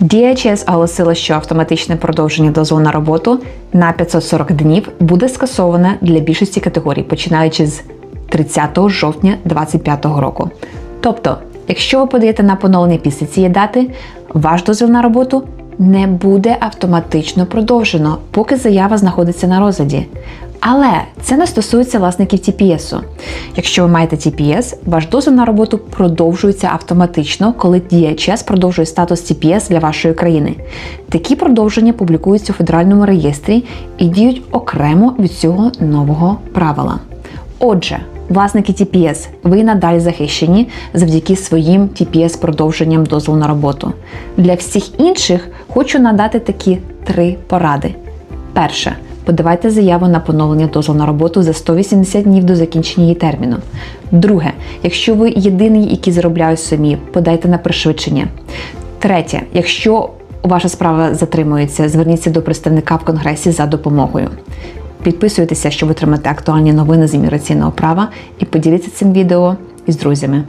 DHS оголосила, що автоматичне продовження дозволу на роботу на 540 днів буде скасоване для більшості категорій, починаючи з 30 жовтня 2025 року. Тобто, якщо ви подаєте на поновлення після цієї дати, ваш дозвіл на роботу не буде автоматично продовжено, поки заява знаходиться на розгляді. Але це не стосується власників TPS. Якщо ви маєте TPS, ваш дозвіл на роботу продовжується автоматично, коли DHS продовжує статус TPS для вашої країни. Такі продовження публікуються у федеральному реєстрі і діють окремо від цього нового правила. Отже, власники TPS, ви надалі захищені завдяки своїм TPS продовженням дозволу на роботу. Для всіх інших хочу надати такі три поради. Перше. Подавайте заяву на поновлення дозволу на роботу за 180 днів до закінчення її терміну. Друге, якщо ви єдиний, який заробляє самі, подайте на пришвидшення. Третє, якщо ваша справа затримується, зверніться до представника в конгресі за допомогою. Підписуйтеся, щоб отримати актуальні новини з імміграційного права, і поділіться цим відео із друзями.